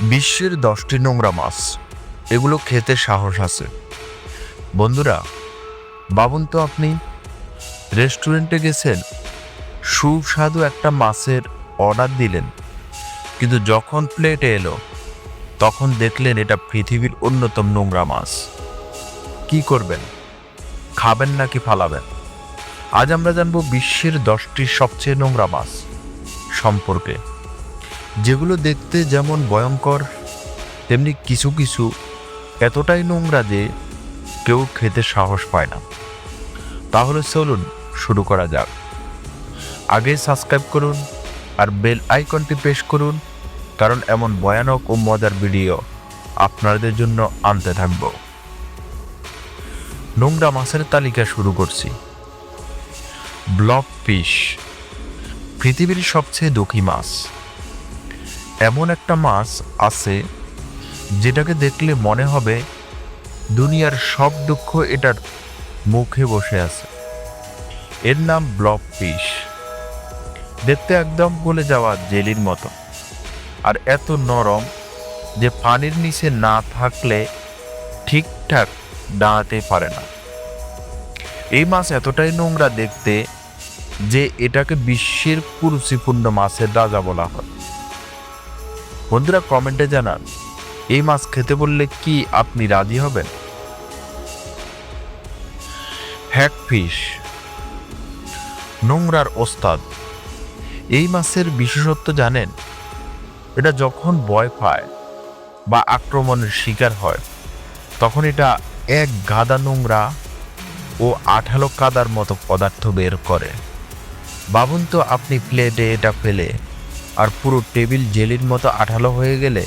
বিশ্বের দশটি নোংরা মাছ। এগুলো খেতে সাহস আছে। বন্ধুরা, ভাবুন তো আপনি, রেস্টুরেন্টে গেছেন, সুস্বাদু একটা মাছের অর্ডার দিলেন, কিন্তু যখন প্লেটে এলো, তখন দেখলেন এটা পৃথিবীর অন্যতম নোংরা মাছ। কি করবেন? খাবেন নাকি ফালাবেন? আজ আমরা জানব বিশ্বের দশটি সবচেয়ে নোংরা মাছ সম্পর্কে। যেগুলো দেখতে যেমন ভয়ঙ্কর, তেমনি কিছু কিছু এতটাই নোংরা যে কেউ খেতে সাহস পায় না। তাহলে চলুন, শুরু করা যাক। আগে সাবস্ক্রাইব করুন আর বেল আইকনটি প্রেস করুন, কারণ এমন ভয়ানক ও মজার ভিডিও আপনাদের জন্য আনতে থাকব। নোংরা মাছের তালিকা শুরু করছি। ব্লক ফিশ পৃথিবীর সবচেয়ে দুঃখী মাছ। এমন একটা মাছ আছে যেটাকে দেখলে মনে হবে দুনিয়ার সব দুঃখ এটার মুখে বসে আছে। এর নাম ব্লক ফিশ। দেখতে একদম গলে যাওয়া জেলির মতো। আর এত নরম যে পানির নিচে না থাকলে ঠিকঠাক দাঁড়াতে পারে না। এই মাছ এতটাই নোংরা দেখতে যে এটাকে বিশ্বের কুরুচিপূর্ণ মাছের রাজা বলা হয়। বন্ধুরা কমেন্টে জানান, এই মাছ খেতে বললে কি আপনি রাজি হবেন? হ্যাকফিশ নোংরার ওস্তাদ, এই মাছের বিশেষত্ব জানেন? এটা যখন ভয় পায় বা আক্রমণের শিকার হয়, তখন এটা এক গাদা নোংরা ও আঠালো কাদার মতো পদার্থ বের করে। ভাবুন তো আপনি প্লেটে এটা ফেলে আর পুরো টেবিল জেলির মতো আঠালো হয়ে গেলে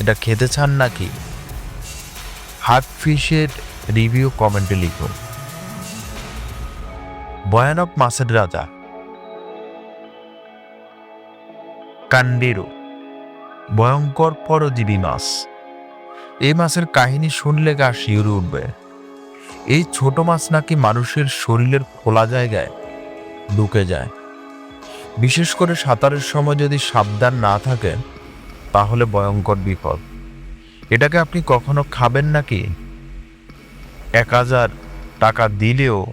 এটা খেতে চান নাকি? হার্ট ফিশের রিভিউ কমেন্টে লিখুন ভয়ানক মাছের রাজা। কান্ডিরু। ভয়ঙ্কর পরজীবী মাছ। এই মাছের কাহিনী শুনলে গা শিউরে উঠবে। এই ছোট মাছ নাকি মানুষের শরীরের খোলা জায়গায় ঢুকে যায়। বিশেষ করে সাঁতারের সময় যদি সাবধান না থাকেন, তাহলে ভয়ঙ্কর বিপদ। এটাকে আপনি কখনো খাবেন নাকি? এক হাজার টাকা দিলেও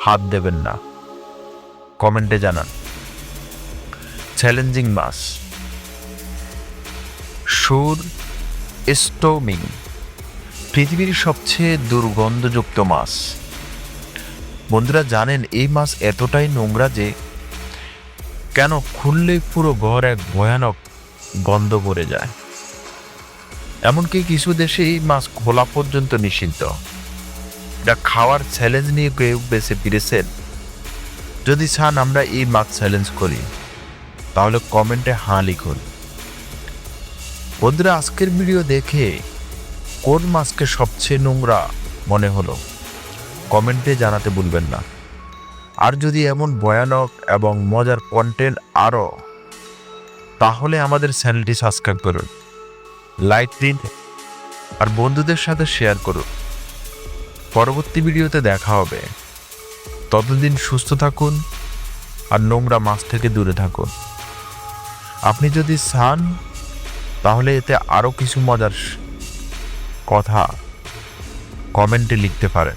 হাত দেবেন না। কমেন্টে জানান। চ্যালেঞ্জিং মাছ সুর, স্টোমিং, পৃথিবীর সবচেয়ে দুর্গন্ধযুক্ত মাছ বন্ধুরা, জানেন এই মাছ এতটাই নোংরা যে কেন খুললেই পুরো ঘর এক ভয়ানক গন্ধ পড়ে যায়। এমনকি কিছু দেশেই মাছ খোলা পর্যন্ত নিষিদ্ধ। এটা খাওয়ার চ্যালেঞ্জ নিয়ে কেউ বেছে ফিরেছেন। যদি চান আমরা এই মাছ চ্যালেঞ্জ করি, তাহলে কমেন্টে হাঁ লিখুন। বন্ধুরা, আজকের ভিডিও দেখে কোন মাছকে সবচেয়ে নোংরা মনে হলো? কমেন্টে জানাতে ভুলবেন না। আর যদি এমন ভয়ানক এবং মজার কন্টেন্ট আরও তাহলে আমাদের চ্যানেলটি সাবস্ক্রাইব করুন লাইক দিন, আর বন্ধুদের সাথে শেয়ার করুন। পরবর্তী ভিডিওতে দেখা হবে। ততদিন সুস্থ থাকুন আর নোংরা মাছ থেকে দূরে থাকুন। আপনি যদি চান, তাহলে এতে আরও কিছু মজার কথা কমেন্টে লিখতে পারেন।